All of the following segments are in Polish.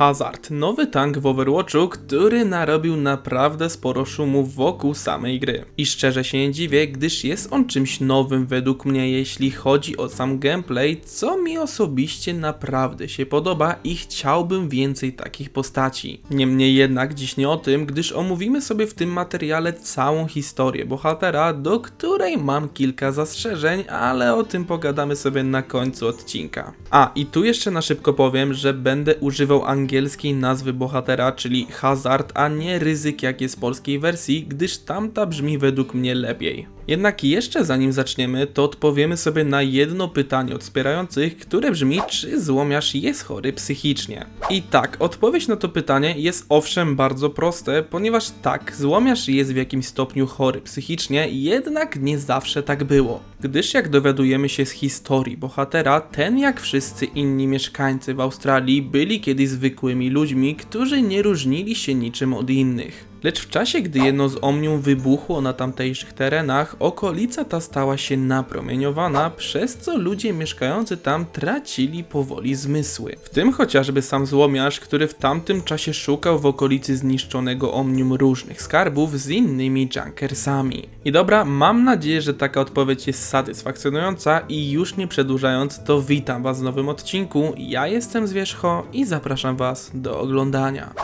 Hazard, nowy tank w Overwatchu, który narobił naprawdę sporo szumu wokół samej gry. I szczerze się nie dziwię, gdyż jest on czymś nowym według mnie, jeśli chodzi o sam gameplay, co mi osobiście naprawdę się podoba i chciałbym więcej takich postaci. Niemniej jednak dziś nie o tym, gdyż omówimy sobie w tym materiale całą historię bohatera, do której mam kilka zastrzeżeń, ale o tym pogadamy sobie na końcu odcinka. A i tu jeszcze na szybko powiem, że będę używał angielskiej nazwy bohatera, czyli Hazard, a nie ryzyk jak jest w polskiej wersji, gdyż tamta brzmi według mnie lepiej. Jednak jeszcze zanim zaczniemy, to odpowiemy sobie na jedno pytanie od wspierających, które brzmi, czy złomiarz jest chory psychicznie. I tak, odpowiedź na to pytanie jest owszem bardzo proste, ponieważ tak, złomiarz jest w jakimś stopniu chory psychicznie, jednak nie zawsze tak było. Gdyż jak dowiadujemy się z historii bohatera, ten jak wszyscy inni mieszkańcy w Australii byli kiedyś zwykłymi ludźmi, którzy nie różnili się niczym od innych. Lecz w czasie, gdy jedno z omnium wybuchło na tamtejszych terenach, okolica ta stała się napromieniowana, przez co ludzie mieszkający tam tracili powoli zmysły. W tym chociażby sam złomiarz, który w tamtym czasie szukał w okolicy zniszczonego omnium różnych skarbów z innymi junkersami. I dobra, mam nadzieję, że taka odpowiedź jest satysfakcjonująca i już nie przedłużając, to witam was w nowym odcinku. Ja jestem Zwierzcho i zapraszam was do oglądania.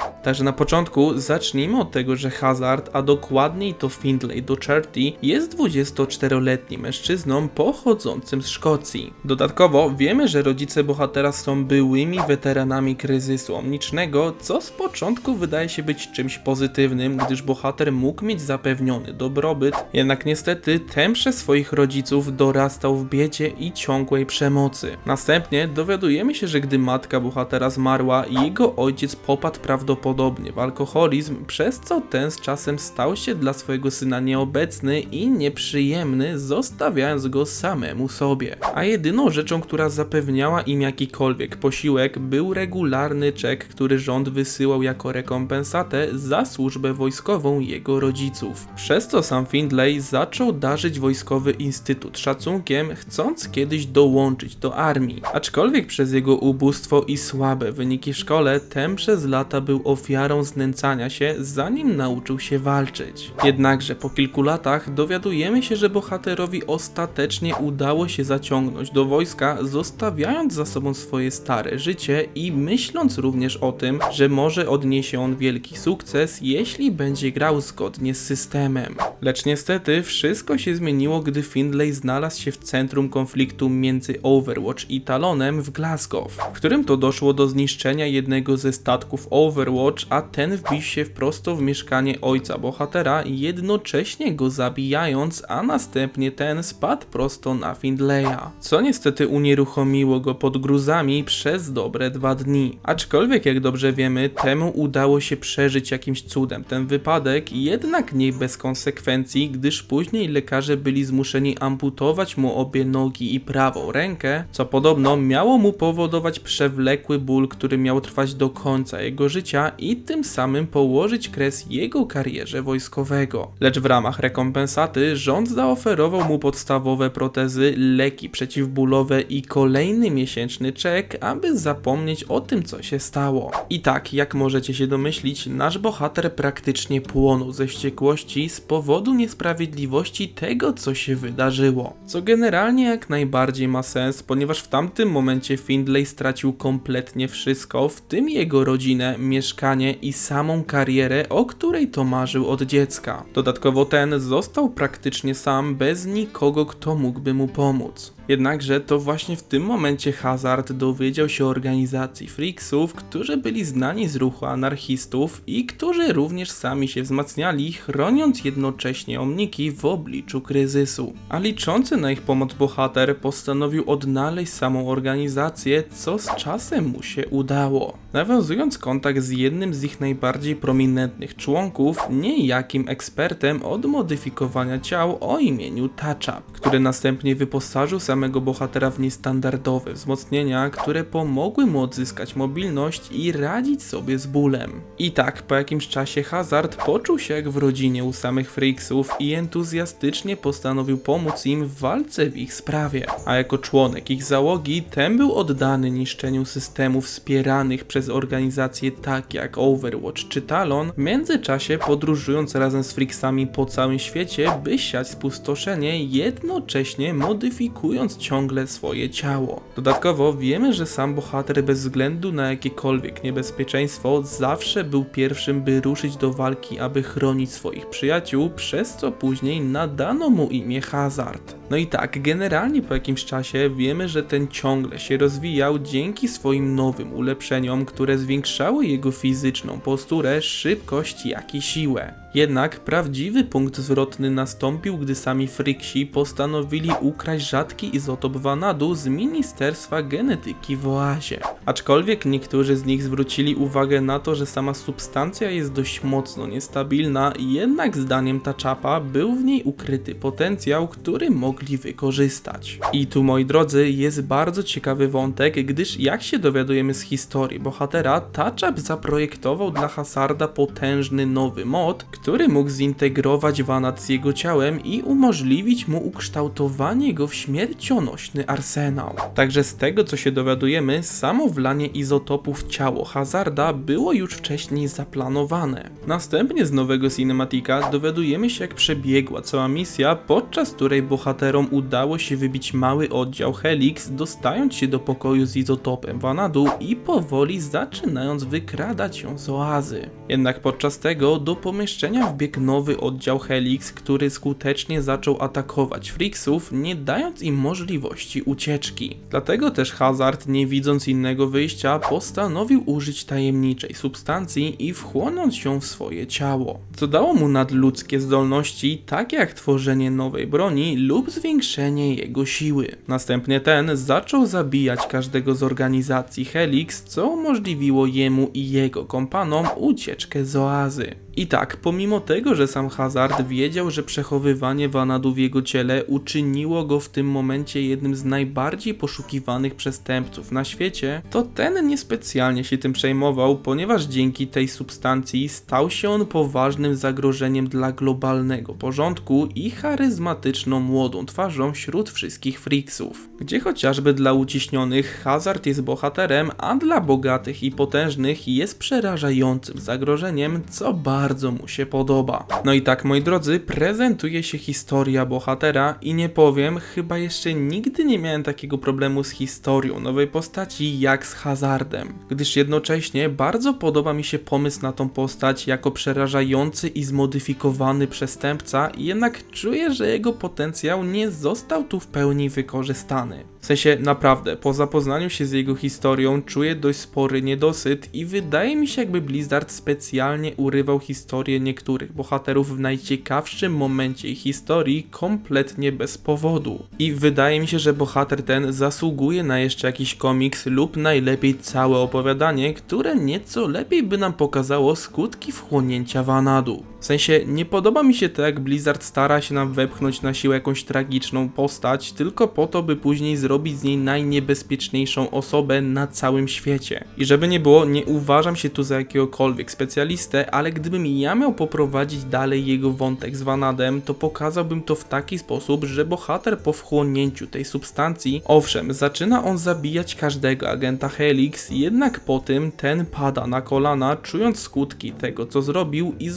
you Także na początku zacznijmy od tego, że Hazard, a dokładniej to Findlay Docherty, jest 24-letnim mężczyzną pochodzącym z Szkocji. Dodatkowo wiemy, że rodzice bohatera są byłymi weteranami kryzysu omnicznego, co z początku wydaje się być czymś pozytywnym, gdyż bohater mógł mieć zapewniony dobrobyt, jednak niestety ten swoich rodziców dorastał w biedzie i ciągłej przemocy. Następnie dowiadujemy się, że gdy matka bohatera zmarła, jego ojciec popadł prawdopodobnie w alkoholizm, przez co ten z czasem stał się dla swojego syna nieobecny i nieprzyjemny, zostawiając go samemu sobie. A jedyną rzeczą, która zapewniała im jakikolwiek posiłek, był regularny czek, który rząd wysyłał jako rekompensatę za służbę wojskową jego rodziców. Przez co sam Findlay zaczął darzyć wojskowy instytut szacunkiem, chcąc kiedyś dołączyć do armii. Aczkolwiek przez jego ubóstwo i słabe wyniki w szkole, ten przez lata był ofiarą znęcania się, zanim nauczył się walczyć. Jednakże po kilku latach dowiadujemy się, że bohaterowi ostatecznie udało się zaciągnąć do wojska, zostawiając za sobą swoje stare życie i myśląc również o tym, że może odniesie on wielki sukces, jeśli będzie grał zgodnie z systemem. Lecz niestety wszystko się zmieniło, gdy Findlay znalazł się w centrum konfliktu między Overwatch i Talonem w Glasgow, w którym to doszło do zniszczenia jednego ze statków Overwatch, a ten wbił się prosto w mieszkanie ojca bohatera, jednocześnie go zabijając, a następnie ten spadł prosto na Findleya, co niestety unieruchomiło go pod gruzami przez dobre dwa dni. Aczkolwiek jak dobrze wiemy, temu udało się przeżyć jakimś cudem ten wypadek, jednak nie bez konsekwencji, gdyż później lekarze byli zmuszeni amputować mu obie nogi i prawą rękę, co podobno miało mu powodować przewlekły ból, który miał trwać do końca jego życia i tym samym położyć kres jego karierze wojskowego. Lecz w ramach rekompensaty rząd zaoferował mu podstawowe protezy, leki przeciwbólowe i kolejny miesięczny czek, aby zapomnieć o tym, co się stało. I tak, jak możecie się domyślić, nasz bohater praktycznie płonął ze wściekłości z powodu niesprawiedliwości tego, co się wydarzyło. Co generalnie jak najbardziej ma sens, ponieważ w tamtym momencie Findlay stracił kompletnie wszystko, w tym jego rodzinę, mieszkanie i samą karierę, o której to marzył od dziecka. Dodatkowo ten został praktycznie sam, bez nikogo, kto mógłby mu pomóc. Jednakże to właśnie w tym momencie Hazard dowiedział się o organizacji Freaksów, którzy byli znani z ruchu anarchistów i którzy również sami się wzmacniali, chroniąc jednocześnie omniki w obliczu kryzysu. A liczący na ich pomoc bohater postanowił odnaleźć samą organizację, co z czasem mu się udało. Nawiązując kontakt z jednym z ich najbardziej prominentnych członków, niejakim ekspertem od modyfikowania ciał o imieniu Touchup, który następnie wyposażył sam samego bohatera w niestandardowe wzmocnienia, które pomogły mu odzyskać mobilność i radzić sobie z bólem. I tak, po jakimś czasie Hazard poczuł się jak w rodzinie u samych Freaksów i entuzjastycznie postanowił pomóc im w walce w ich sprawie. A jako członek ich załogi, ten był oddany niszczeniu systemów wspieranych przez organizacje tak jak Overwatch czy Talon, w międzyczasie podróżując razem z Freaksami po całym świecie, by siać spustoszenie, jednocześnie modyfikując ciągle swoje ciało. Dodatkowo wiemy, że sam bohater bez względu na jakiekolwiek niebezpieczeństwo zawsze był pierwszym, by ruszyć do walki, aby chronić swoich przyjaciół, przez co później nadano mu imię Hazard. No i tak, generalnie po jakimś czasie wiemy, że ten ciągle się rozwijał dzięki swoim nowym ulepszeniom, które zwiększały jego fizyczną posturę, szybkość, jak i siłę. Jednak prawdziwy punkt zwrotny nastąpił, gdy sami Friksi postanowili ukraść rzadki izotop vanadu z Ministerstwa Genetyki w Oazie. Aczkolwiek niektórzy z nich zwrócili uwagę na to, że sama substancja jest dość mocno niestabilna, jednak zdaniem Tachapa był w niej ukryty potencjał, który mogli wykorzystać. I tu moi drodzy jest bardzo ciekawy wątek, gdyż jak się dowiadujemy z historii bohatera, Tachap zaprojektował dla Hazarda potężny nowy mod, który mógł zintegrować Vanad z jego ciałem i umożliwić mu ukształtowanie go w śmiercionośny arsenał. Także z tego co się dowiadujemy, samo wlanie izotopów ciało Hazarda było już wcześniej zaplanowane. Następnie z nowego cinematika dowiadujemy się jak przebiegła cała misja, podczas której bohaterom udało się wybić mały oddział Helix, dostając się do pokoju z izotopem Vanadu i powoli zaczynając wykradać ją z oazy. Jednak podczas tego do pomieszczenia wbiegł nowy oddział Helix, który skutecznie zaczął atakować Freaksów, nie dając im możliwości ucieczki. Dlatego też Hazard, nie widząc innego wyjścia, postanowił użyć tajemniczej substancji i wchłonąć ją w swoje ciało. Co dało mu nadludzkie zdolności, takie jak tworzenie nowej broni lub zwiększenie jego siły. Następnie ten zaczął zabijać każdego z organizacji Helix, co umożliwiło jemu i jego kompanom ucieczkę z oazy. I tak, pomimo tego, że sam Hazard wiedział, że przechowywanie Vanadu w jego ciele uczyniło go w tym momencie jednym z najbardziej poszukiwanych przestępców na świecie, to ten niespecjalnie się tym przejmował, ponieważ dzięki tej substancji stał się on poważnym zagrożeniem dla globalnego porządku i charyzmatyczną młodą twarzą wśród wszystkich freaksów. Gdzie chociażby dla uciśnionych Hazard jest bohaterem, a dla bogatych i potężnych jest przerażającym zagrożeniem, co bardzo mu się podoba. No i tak, moi drodzy, prezentuje się historia bohatera i nie powiem, chyba jeszcze nigdy nie miałem takiego problemu z historią nowej postaci jak z Hazardem, gdyż jednocześnie bardzo podoba mi się pomysł na tą postać jako przerażający i zmodyfikowany przestępca, jednak czuję, że jego potencjał nie został tu w pełni wykorzystany. W sensie naprawdę, po zapoznaniu się z jego historią czuję dość spory niedosyt i wydaje mi się jakby Blizzard specjalnie urywał historię niektórych bohaterów w najciekawszym momencie ich historii kompletnie bez powodu. I wydaje mi się, że bohater ten zasługuje na jeszcze jakiś komiks lub najlepiej całe opowiadanie, które nieco lepiej by nam pokazało skutki wchłonięcia Vanadu. W sensie nie podoba mi się to jak Blizzard stara się nam wepchnąć na siłę jakąś tragiczną postać tylko po to by później zrobić z niej najniebezpieczniejszą osobę na całym świecie. I żeby nie było, nie uważam się tu za jakiegokolwiek specjalistę, ale gdybym ja miał poprowadzić dalej jego wątek z Vanadem, to pokazałbym to w taki sposób, że bohater po wchłonięciu tej substancji, owszem, zaczyna on zabijać każdego agenta Helix, jednak po tym ten pada na kolana, czując skutki tego co zrobił i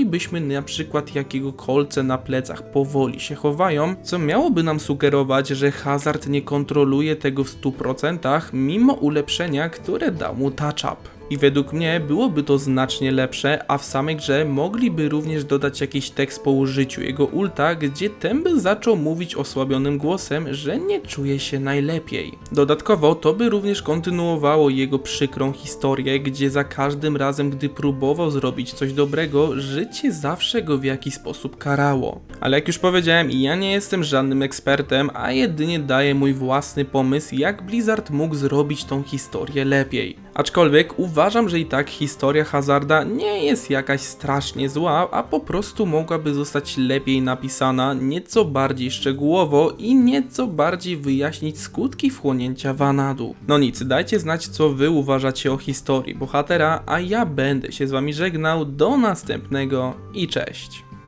zobaczylibyśmy na przykład jakiego kolce na plecach powoli się chowają, co miałoby nam sugerować, że Hazard nie kontroluje tego w 100% mimo ulepszenia, które dał mu touch-up. I według mnie byłoby to znacznie lepsze, a w samej grze mogliby również dodać jakiś tekst po użyciu jego ulta, gdzie ten by zaczął mówić osłabionym głosem, że nie czuje się najlepiej. Dodatkowo to by również kontynuowało jego przykrą historię, gdzie za każdym razem, gdy próbował zrobić coś dobrego, życie zawsze go w jakiś sposób karało. Ale jak już powiedziałem, ja nie jestem żadnym ekspertem, a jedynie daję mój własny pomysł, jak Blizzard mógł zrobić tą historię lepiej. Aczkolwiek uważam, że i tak historia Hazarda nie jest jakaś strasznie zła, a po prostu mogłaby zostać lepiej napisana, nieco bardziej szczegółowo i nieco bardziej wyjaśnić skutki wchłonięcia Vanadu. No nic, dajcie znać co wy uważacie o historii bohatera, a ja będę się z wami żegnał do następnego i cześć.